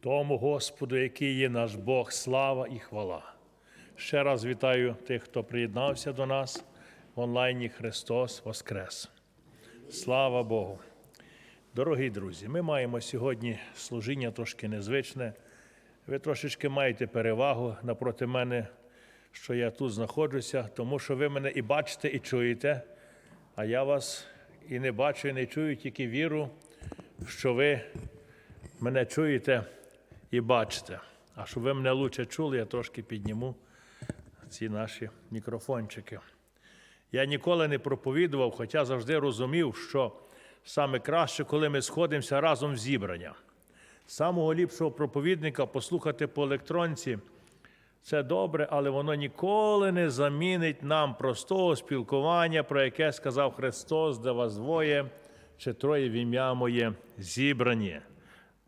Тому Господу, який є наш Бог, слава і хвала. Ще раз вітаю тих, хто приєднався до нас в онлайні Христос Воскрес. Слава Богу. Дорогі друзі, ми маємо сьогодні служіння трошки незвичне. Ви трошечки маєте перевагу напроти мене, що я тут знаходжуся, тому що ви мене і бачите, і чуєте, а я вас і не бачу, і не чую, тільки віру, що ви мене чуєте і бачите. А щоб ви мене лучше чули, я трошки підніму ці наші мікрофончики. Я ніколи не проповідував, хоча завжди розумів, що саме краще, коли ми сходимося разом в зібрання. Самого ліпшого проповідника послухати по електронці це добре, але воно ніколи не замінить нам простого спілкування, про яке сказав Христос, де вас двоє чи троє в ім'я моє зібрані.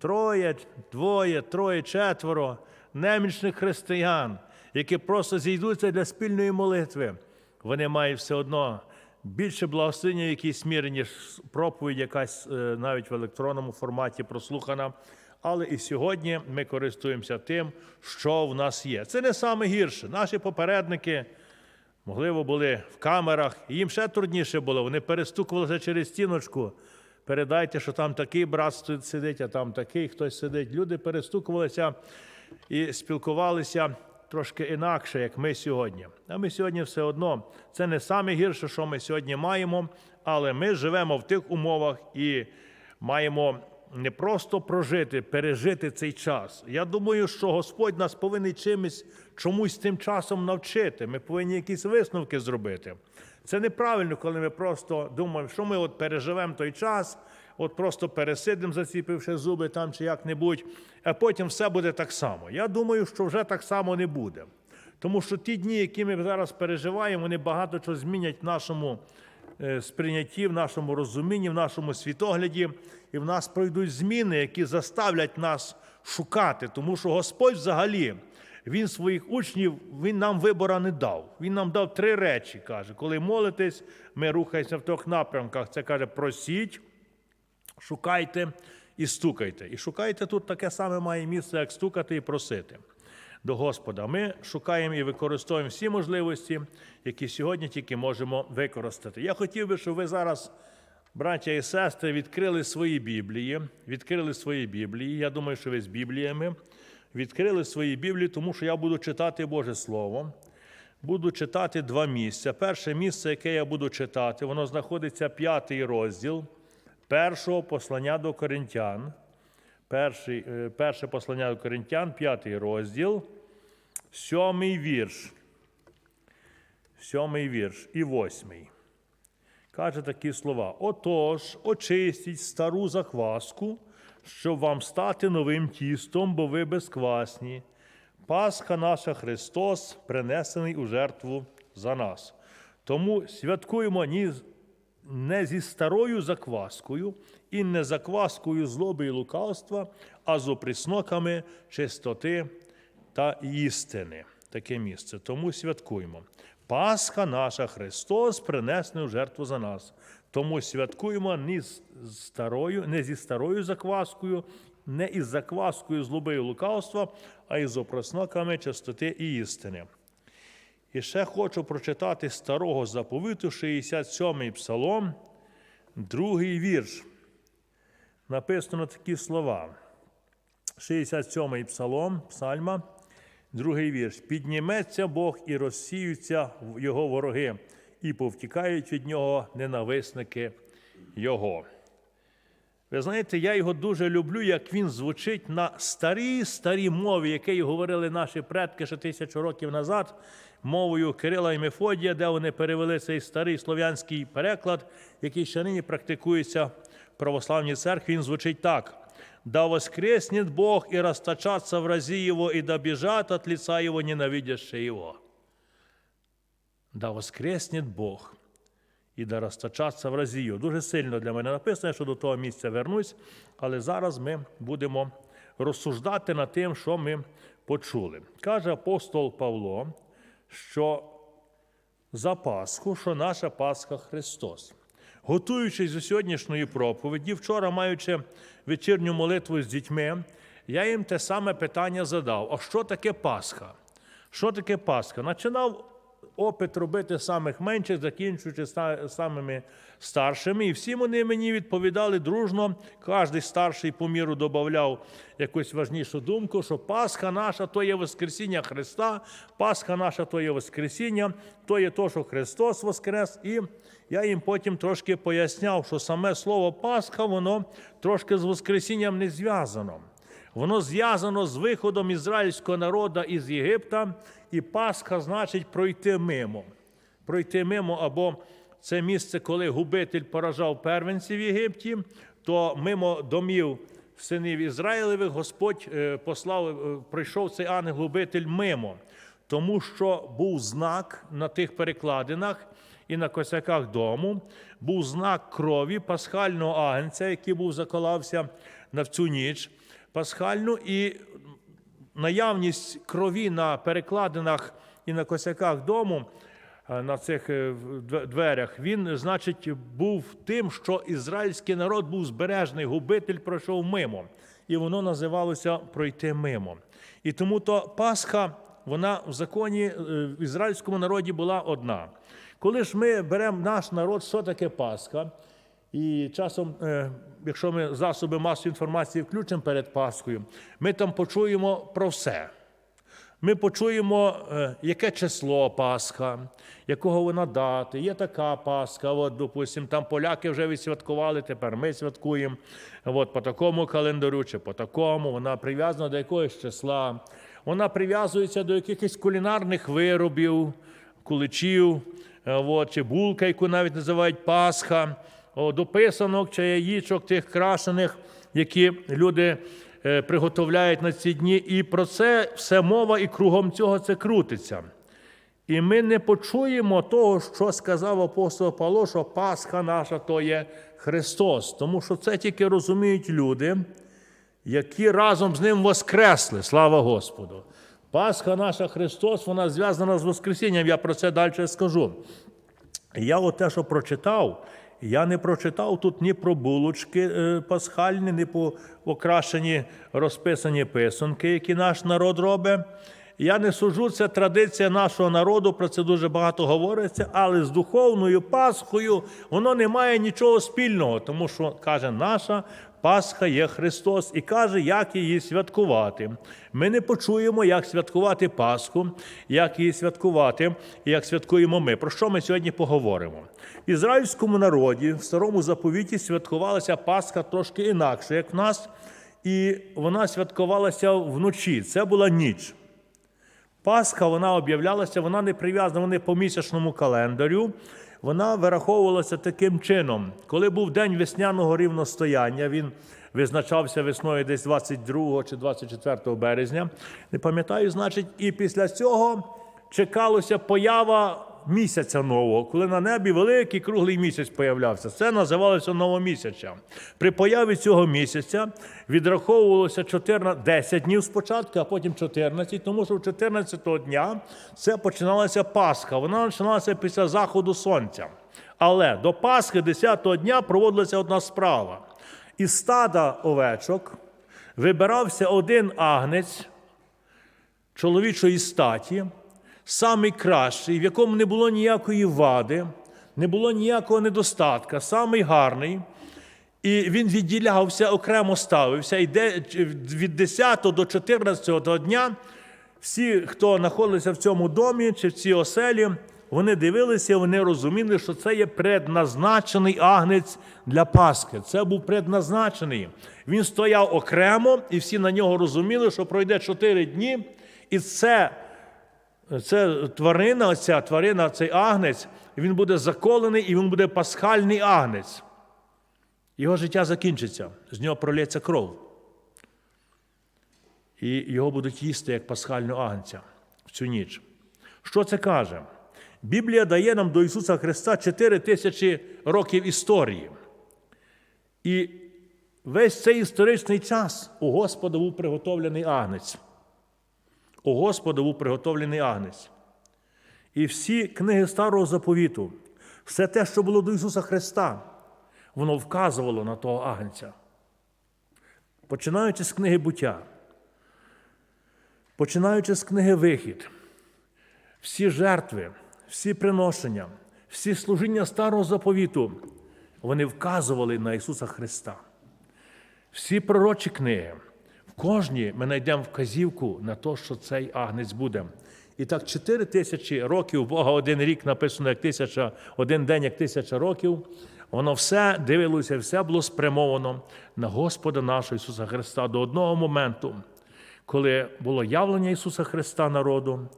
Троє, двоє, троє, четверо немічних християн, які просто зійдуться для спільної молитви. Вони мають все одно більше благословення в якійсь мірі, ніж проповідь, якась е, навіть в електронному форматі прослухана. Але і сьогодні ми користуємося тим, що в нас є. Це не саме гірше. Наші попередники, можливо, були в камерах, і їм ще трудніше було. Вони перестукувалися через стіночку. Передайте, що там такий брат сидить, а там такий хтось сидить. Люди перестукувалися і спілкувалися трошки інакше, як ми сьогодні. А ми сьогодні все одно. Це не саме гірше, що ми сьогодні маємо, але ми живемо в тих умовах і маємо не просто прожити, пережити цей час. Я думаю, що Господь нас повинен чимось чомусь тим часом навчити. Ми повинні якісь висновки зробити. Це неправильно, коли ми просто думаємо, що ми от переживемо той час, от просто пересидимо, заціпивши зуби там чи як-небудь, а потім все буде так само. Я думаю, що вже так само не буде. Тому що ті дні, які ми зараз переживаємо, вони багато чого змінять в нашому е, сприйнятті, в нашому розумінні, в нашому світогляді, і в нас пройдуть зміни, які заставлять нас шукати. Тому що Господь взагалі. Він своїх учнів, він нам вибора не дав. Він нам дав три речі. Каже, коли молитесь, ми рухаємося в трьох напрямках. Це каже, просіть, шукайте і стукайте. І шукайте тут таке саме має місце, як стукати і просити до Господа. Ми шукаємо і використовуємо всі можливості, які сьогодні тільки можемо використати. Я хотів би, щоб ви зараз, браття і сестри, відкрили свої Біблії, відкрили свої Біблії. Я думаю, що ви з Бібліями відкрили свої Біблії, тому що я буду читати Боже Слово. Буду читати два місця. Перше місце, яке я буду читати, воно знаходиться п'ятий розділ першого послання до Коринтян. Перший, е, перше послання до Коринтян, п'ятий розділ, сьомий вірш. Сьомий вірш і восьмий. Каже такі слова: Отож, очистіть стару закваску, щоб вам стати новим тістом, бо ви безквасні. Пасха наша Христос, принесений у жертву за нас. Тому святкуємо не зі старою закваскою і не закваскою злоби і лукавства, а з оприсноками чистоти та істини. Таке місце. Тому святкуємо. Пасха наша Христос принесений у жертву за нас. Тому святкуємо не з старою, не зі старою закваскою, не із закваскою злоби і лукавства, а із опросноками чистоти і істини. І ще хочу прочитати старого заповіту, 67-й псалом, другий вірш. Написано такі слова. 67-й псалом, псальма, другий вірш. Підніметься Бог і розсіються його вороги, і повтікають від нього ненависники Його. Ви знаєте, я його дуже люблю, як він звучить на старій старій мові, якій говорили наші предки ще тисячу років назад, мовою Кирила і Мефодія, де вони перевели цей старий слов'янський переклад, який ще нині практикується в православній церкві. Він звучить так: да воскреснет Бог і расточаться в разі Його, і да біжать от лица Його, ненавидящие Його. Да воскреснет Бог і да розтачаться в разію. Дуже сильно для мене написано, що до того місця вернусь, але зараз ми будемо розсуждати над тим, що ми почули. Каже апостол Павло, що за Пасху, що наша Пасха Христос. Готуючись до сьогоднішньої проповіді, вчора, маючи вечірню молитву з дітьми, я їм те саме питання задав: а що таке Пасха? Що таке Пасха? Починав опит робити самих менших, закінчуючи самими старшими. І всі вони мені відповідали дружно. Кожен старший по міру додавав якусь важнішу думку, що Пасха наша то є Воскресіння Христа, Пасха наша то є Воскресіння, то є то, що Христос Воскрес. І я їм потім трошки поясняв, що саме слово Пасха, воно трошки з Воскресінням не зв'язано. Воно зв'язано з виходом ізраїльського народу із Єгипта, і Пасха значить пройти мимо. Пройти мимо, або це місце, коли губитель поражав первенців в Єгипті, то мимо домів синів Ізраїлевих Господь е, послав, е, прийшов цей ангел-губитель мимо, тому що був знак на тих перекладинах і на косяках дому, був знак крові пасхального агнця, який був заколався на цю ніч пасхальну, і наявність крові на перекладинах і на косяках дому, е, на цих е, дверях, він, значить, був тим, що ізраїльський народ був збережений, губитель пройшов мимо. І воно називалося пройти мимо. І тому то Пасха, вона в законі е, в ізраїльському народі була одна. Коли ж ми беремо наш народ, що таке Пасха? І часом, е, якщо ми засоби масової інформації включимо перед Пасхою, ми там почуємо про все. Ми почуємо, е, яке число Пасха, якого вона дати. Є така Пасха, от, допустим, там поляки вже відсвяткували, тепер ми святкуємо от, по такому календарю чи по такому. Вона прив'язана до якогось числа. Вона прив'язується до якихось кулінарних виробів, куличів, е, от, чи булка, яку навіть називають Пасха, до писанок чи яєчок тих крашених, які люди е, приготовляють на ці дні. І про це все мова, і кругом цього це крутиться. І ми не почуємо того, що сказав апостол Павло, що Пасха наша то є Христос, тому що це тільки розуміють люди, які разом з ним воскресли. Слава Господу! Пасха наша Христос, вона зв'язана з Воскресінням. Я про це далі скажу. Я от те, що прочитав, я не прочитав тут ні про булочки е, пасхальні, ні про окрашені розписані писанки, які наш народ робить. Я не сужу, це традиція нашого народу, про це дуже багато говориться, але з духовною Пасхою воно не має нічого спільного, тому що каже, наша Пасха є Христос і каже, як її святкувати. Ми не почуємо, як святкувати Пасху, як її святкувати, як святкуємо ми. Про що ми сьогодні поговоримо? В ізраїльському народі в старому заповіті святкувалася Пасха трошки інакше, як в нас, і вона святкувалася вночі. Це була ніч. Пасха вона об'являлася, вона не прив'язана вони по місячному календарю. Вона вираховувалася таким чином. Коли був день весняного рівностояння, він визначався весною десь 22 чи 24 березня. Не пам'ятаю, значить, і після цього чекалося поява місяця нового, коли на небі великий круглий місяць появлявся. Це називалося новомісяча. При появі цього місяця відраховувалося 14, 10 днів спочатку, а потім 14, тому що 14-го дня це починалася Пасха. Вона починалася після заходу сонця. Але до Пасхи 10-го дня проводилася одна справа. Із стада овечок вибирався один агнець чоловічої статі, самий кращий, в якому не було ніякої вади, не було ніякого недостатка, самий гарний. І він відділявся, окремо ставився. І від 10 до 14 дня всі, хто знаходилися в цьому домі чи в цій оселі, вони дивилися, вони розуміли, що це є предназначений агнець для Пасхи. Це був предназначений. Він стояв окремо, і всі на нього розуміли, що пройде 4 дні, і це це тварина, ця тварина, цей агнець, він буде заколений і він буде пасхальний агнець. Його життя закінчиться, з нього пролється кров. І його будуть їсти як пасхального агнця в цю ніч. Що це каже? Біблія дає нам до Ісуса Христа 4 тисячі років історії. І весь цей історичний час у Господа був приготовлений агнець. У Господа був приготовлений агнець. І всі книги Старого заповіту, все те, що було до Ісуса Христа, воно вказувало на того агнця. Починаючи з книги буття, Починаючи з книги Вихід, всі жертви, всі приношення, всі служіння старого заповіту, вони вказували на Ісуса Христа. Всі пророчі книги, кожній ми знайдемо вказівку на те, що цей агнець буде. І так, чотири тисячі років, Бога один рік написано, як тисяча, один день, як тисяча років. Воно все дивилося, все було спрямовано на Господа нашого Ісуса Христа до одного моменту, коли було явлення Ісуса Христа народу,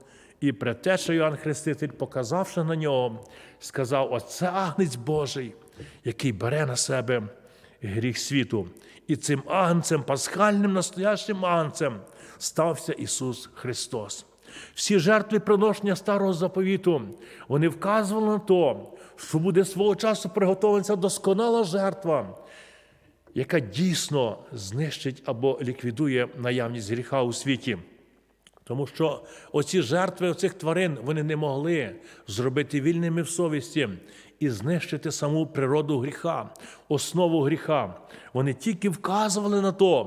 і предтеча Йоанн Хреститель, показавши на нього, сказав: Оце агнець Божий, який бере на себе гріх світу. І цим агнцем, пасхальним настоящим агнцем, стався Ісус Христос. Всі жертви приношення старого заповіту, вони вказували на те, що буде свого часу приготовленася досконала жертва, яка дійсно знищить або ліквідує наявність гріха у світі. Тому що оці жертви оцих тварин вони не могли зробити вільними в совісті і знищити саму природу гріха, основу гріха. Вони тільки вказували на те,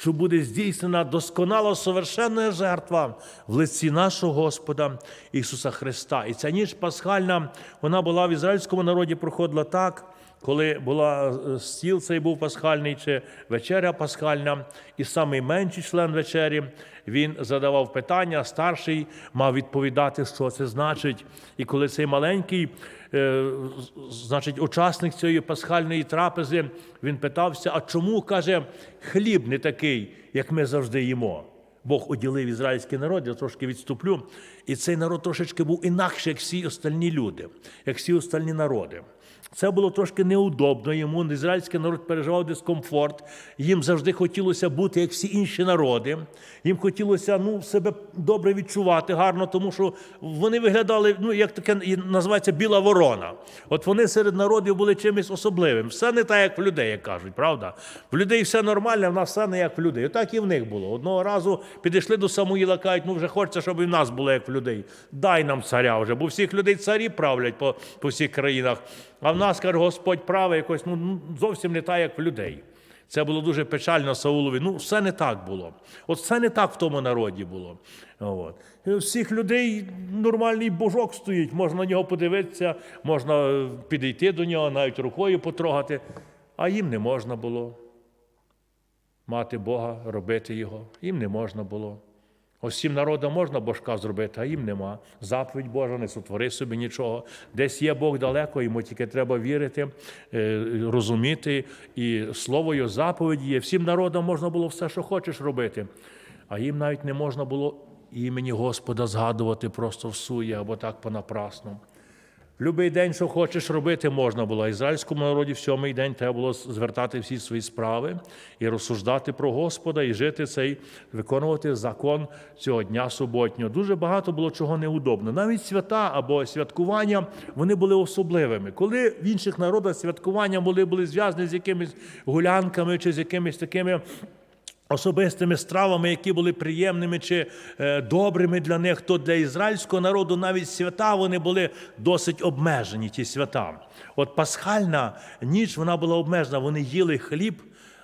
що буде здійснена досконала совершенна жертва в лиці нашого Господа Ісуса Христа. І ця ніч пасхальна, вона була в ізраїльському народі, проходила так коли була е, стіл цей був пасхальний чи вечеря пасхальна, і самий менший член вечері він задавав питання, старший мав відповідати, що це значить. І коли цей маленький, е, значить, учасник цієї пасхальної трапези, він питався: а чому каже, хліб не такий, як ми завжди їмо? Бог уділив ізраїльський народ, я трошки відступлю. І цей народ трошечки був інакше, як всі остальні люди, як всі остальні народи. Це було трошки неудобно йому. Ізраїльський народ переживав дискомфорт. Їм завжди хотілося бути, як всі інші народи. Їм хотілося ну, себе добре відчувати, гарно, тому що вони виглядали, ну, як таке називається біла ворона. От вони серед народів були чимось особливим. Все не так, як в людей, як кажуть, правда? В людей все нормально, в нас все не як в людей. Отак і в них було. Одного разу підійшли до Самуїла, кажуть, ну вже хочеться, щоб і в нас було як в людей. Дай нам царя вже, бо всіх людей царі правлять по, по всіх країнах. А в нас, каже, Господь правий якось ну, зовсім не так, як в людей. Це було дуже печально Саулові. Ну, все не так було. От все не так в тому народі було. От. І у всіх людей нормальний божок стоїть, можна на нього подивитися, можна підійти до нього, навіть рукою потрогати, а їм не можна було мати Бога, робити його. Їм не можна було. Всім народам можна божка зробити, а їм нема. Заповідь Божа, не сотвори собі нічого. Десь є Бог далеко, йому тільки треба вірити, е, розуміти. І слово його заповіді є. Всім народам можна було все, що хочеш робити. А їм навіть не можна було імені Господа згадувати просто всує або так понапрасно. Любий день, що хочеш робити, можна було. Ізраїльському народі в сьомий день треба було звертати всі свої справи і розсуждати про Господа, і жити цей, виконувати закон цього дня суботнього. Дуже багато було чого неудобно. Навіть свята або святкування вони були особливими. Коли в інших народах святкування були, були зв'язані з якимись гулянками чи з якимись такими. Особистими стравами, які були приємними чи е, добрими для них, то для ізраїльського народу навіть свята вони були досить обмежені, ті свята. От пасхальна ніч вона була обмежена. Вони їли хліб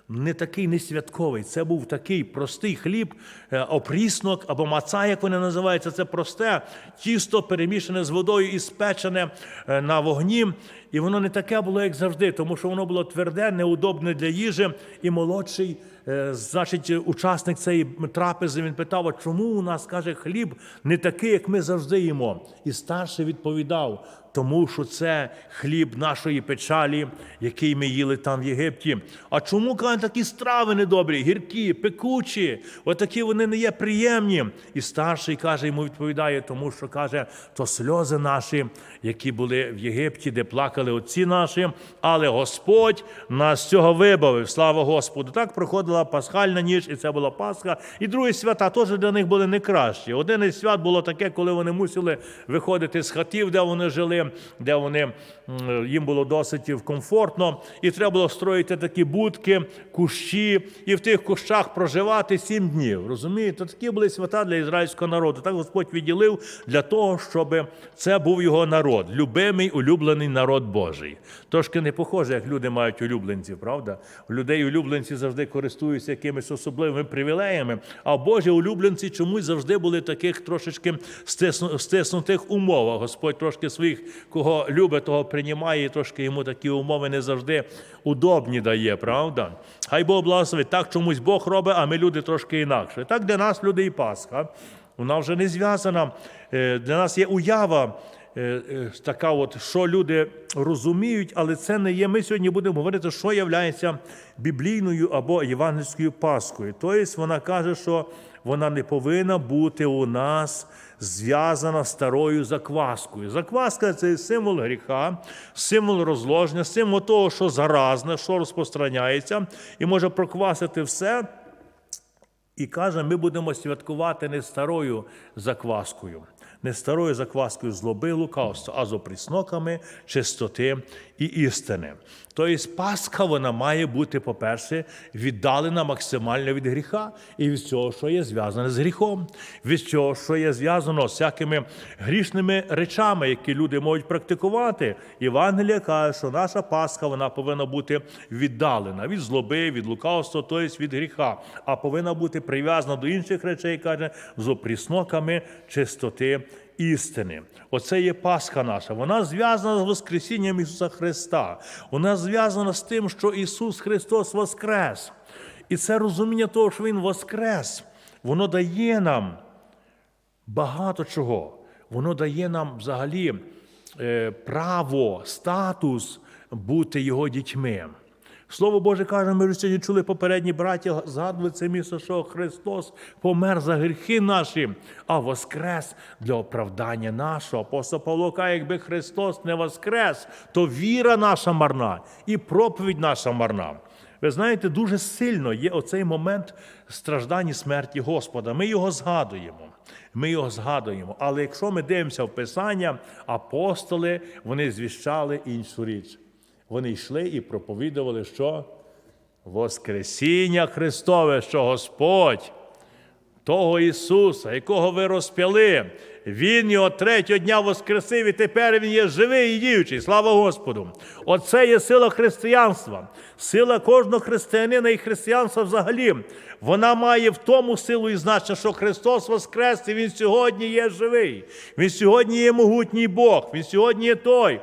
не такий не святковий. Це був такий простий хліб, е, опріснок або маца, як вони називаються. Це просте тісто перемішане з водою і спечене е, на вогні. І воно не таке було, як завжди, тому що воно було тверде, неудобне для їжі, і молодший. Е, Значить, учасник цієї трапези він питав: а чому у нас каже хліб не такий, як ми завжди їмо? І старший відповідав: тому що це хліб нашої печалі, який ми їли там в Єгипті. А чому каже, такі страви недобрі, гіркі, пекучі? Отакі вони не є приємні. І старший каже, йому відповідає, тому що каже, то сльози наші, які були в Єгипті, де плакали отці наші, але Господь нас цього вибавив. Слава Господу! Так проходила пасхальна ніч, і це була Пасха. І другі свята теж для них були не кращі. Один із свят було таке, коли вони мусили виходити з хатів, де вони жили, де вони їм було досить комфортно, і треба було строїти такі будки, кущі, і в тих кущах проживати сім днів. Розумієте, такі були свята для ізраїльського народу. Так Господь відділив для того, щоб це був його народ, любимий, улюблений народ Божий. Трошки не похоже, як люди мають улюбленців, правда? У людей улюбленці завжди користуються якимись особливими привілеями, а Божі улюбленці чомусь завжди були в таких трошечки стиснутих умовах. Господь трошки своїх, кого любить, того приймає, і трошки йому такі умови не завжди удобні дає, правда? Хай Бог благословить. Так чомусь Бог робить, а ми люди трошки інакше. Так для нас люди і Пасха. Вона вже не зв'язана. Е, Для нас є уява така, от, що люди розуміють, але це не є. Ми сьогодні будемо говорити, що є біблійною або євангельською Пасхою. Тобто вона каже, що вона не повинна бути у нас зв'язана старою закваскою. Закваска це символ гріха, символ розложення, символ того, що заразне, що розпространяється, і може проквасити все. І каже, ми будемо святкувати не старою закваскою, не старою закваскою злоби лукавства, а з опрісноками чистоти і істини. Тобто Пасха вона має бути, по-перше, віддалена максимально від гріха і від цього, що є зв'язане з гріхом, від цього, що є зв'язано з всякими грішними речами, які люди можуть практикувати. Євангелія каже, що наша Пасха вона повинна бути віддалена від злоби, від лукавства, тобто від гріха, а повинна бути прив'язана до інших речей, каже, з опрісноками чистоти істини. Оце є Пасха наша. Вона зв'язана з Воскресінням Ісуса Христа. Вона зв'язана з тим, що Ісус Христос воскрес. І це розуміння того, що Він воскрес, воно дає нам багато чого. Воно дає нам взагалі е, право, статус бути його дітьми. Слово Боже каже, ми вже сьогодні чули попередні браття, згадували це місце, що Христос помер за гріхи наші, а воскрес для оправдання нашого. Апостол Павло каже, якби Христос не воскрес, то віра наша марна і проповідь наша марна. Ви знаєте, дуже сильно є оцей момент страждань і смерті Господа. Ми його згадуємо. Ми його згадуємо. Але якщо ми дивимося в Писання, апостоли вони звіщали іншу річ. Вони йшли і проповідували, що Воскресіння Христове, що Господь того Ісуса, якого ви розп'яли, Він його третього дня воскресив, і тепер Він є живий і діючий. Слава Господу! Оце є сила християнства. Сила кожного християнина і християнства взагалі. Вона має в тому силу і значення, що Христос Воскрес, і Він сьогодні є живий. Він сьогодні є могутній Бог, Він сьогодні є той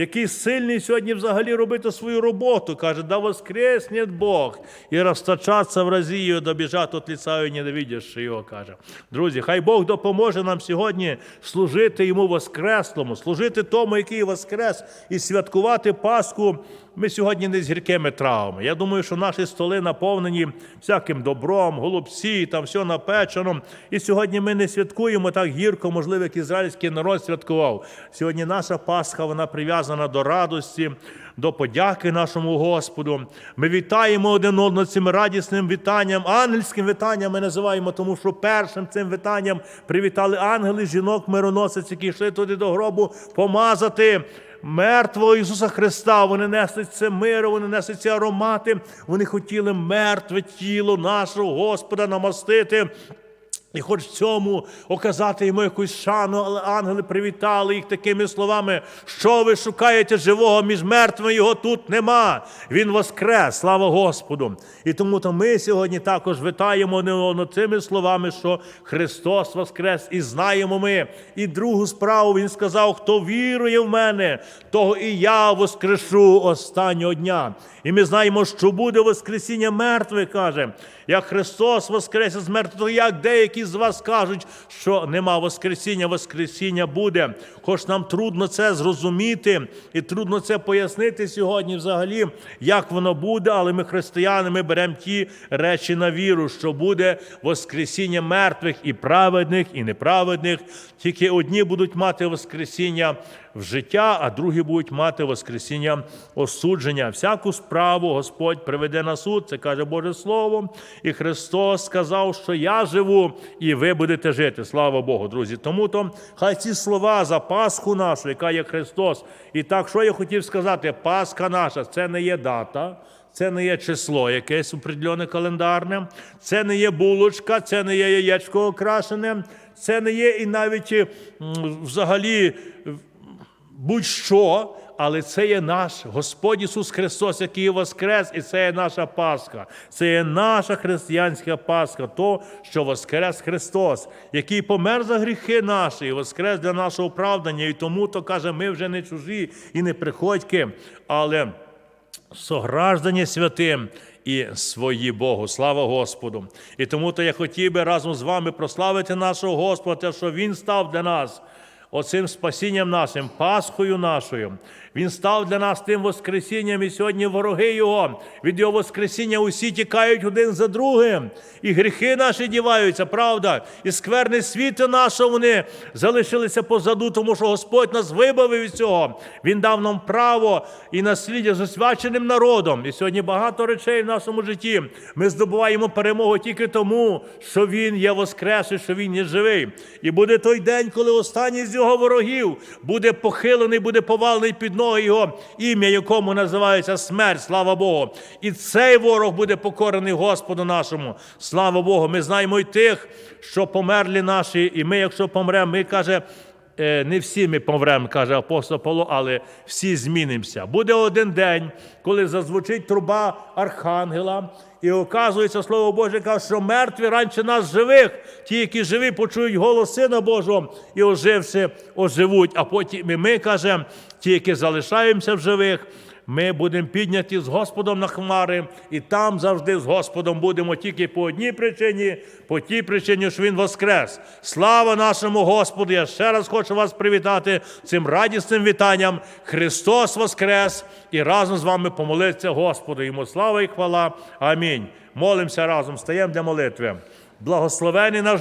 який сильний сьогодні взагалі робити свою роботу. Каже, да воскресне Бог і розтачаться в Розію, добіжать от ліца і ненавидящи його, каже. Друзі, хай Бог допоможе нам сьогодні служити йому воскреслому, служити тому, який воскрес, і святкувати Пасху. Ми сьогодні не з гіркими травмами. Я думаю, що наші столи наповнені всяким добром, голубці, там все напечено. І сьогодні ми не святкуємо так гірко, можливо, як ізраїльський народ святкував. Сьогодні наша Пасха вона прив'язана до радості, до подяки нашому Господу. Ми вітаємо один одного цим радісним вітанням, ангельським вітанням ми називаємо, тому що першим цим вітанням привітали ангели, жінок, мироносець, які йшли туди до гробу помазати мертвого Ісуса Христа. Вони несли це миро, вони несли ці аромати. Вони хотіли мертве тіло нашого Господа намастити. І хоч в цьому оказати йому якусь шану, але ангели привітали їх такими словами, що ви шукаєте живого між мертвими, його тут нема. Він воскрес, слава Господу. І тому то ми сьогодні також вітаємо одного цими словами, що Христос воскрес, і знаємо ми. І другу справу Він сказав: хто вірує в мене, того і я воскрешу останнього дня. І ми знаємо, що буде Воскресіння мертвих, каже. Як Христос воскрес з мертвих, то як деякі з вас кажуть, що нема Воскресіння, Воскресіння буде. Хоч нам трудно це зрозуміти і трудно це пояснити сьогодні взагалі, як воно буде, але ми, християни, ми беремо ті речі на віру, що буде Воскресіння мертвих і праведних, і неправедних. Тільки одні будуть мати Воскресіння в життя, а другі будуть мати Воскресіння осудження. Всяку справу Господь приведе на суд, це каже Боже Слово. І Христос сказав, що я живу, і ви будете жити. Слава Богу, друзі. Тому то хай ці слова за Пасху нашу, яка є Христос. І так, що я хотів сказати, Пасха наша це не є дата. Це не є число якесь определене календарне, це не є булочка, це не є яєчко окрашене, це не є і навіть взагалі будь-що, але це є наш Господь Ісус Христос, який воскрес, і це є наша Пасха. Це є наша християнська Пасха, то, що воскрес Христос, який помер за гріхи наші, і воскрес для нашого оправдання. І тому то каже, ми вже не чужі і не приходьки, але сограждані святим і свої Богу. Слава Господу! І тому то я хотів би разом з вами прославити нашого Господа, що Він став для нас. Оцим спасінням нашим, Пасхою нашою. Він став для нас тим Воскресінням, і сьогодні вороги Його. Від Його Воскресіння усі тікають один за другим. І гріхи наші діваються, правда. І скверне світу нашого вони залишилися позаду, тому що Господь нас вибавив від цього. Він дав нам право і насліддя з освяченим народом. І сьогодні багато речей в нашому житті. Ми здобуваємо перемогу тільки тому, що Він є воскрес що Він є живий. І буде той день, коли останній з його ворогів буде похилений, буде повалений під ноги його, ім'я якому називається смерть, слава Богу. І цей ворог буде покорений Господу нашому. Слава Богу. Ми знаємо й тих, що померлі наші, і ми, якщо помремо, ми каже. Е, Не всі ми помремо, каже апостол Павло, але всі змінимося. Буде один день, коли зазвучить труба архангела, і оказується слово Боже, каже, що мертві раніше нас живих, ті, які живі, почують голос Сина Божого і оживши, оживуть. А потім і ми каже, ті, які залишаємося в живих. Ми будемо підняті з Господом на хмари, і там завжди з Господом будемо тільки по одній причині, по тій причині, що Він воскрес. Слава нашому Господу! Я ще раз хочу вас привітати цим радісним вітанням. Христос Воскрес! І разом з вами помолитися Господу. Йому слава і хвала. Амінь. Молимося разом, стаємо для молитви. Благословений наш.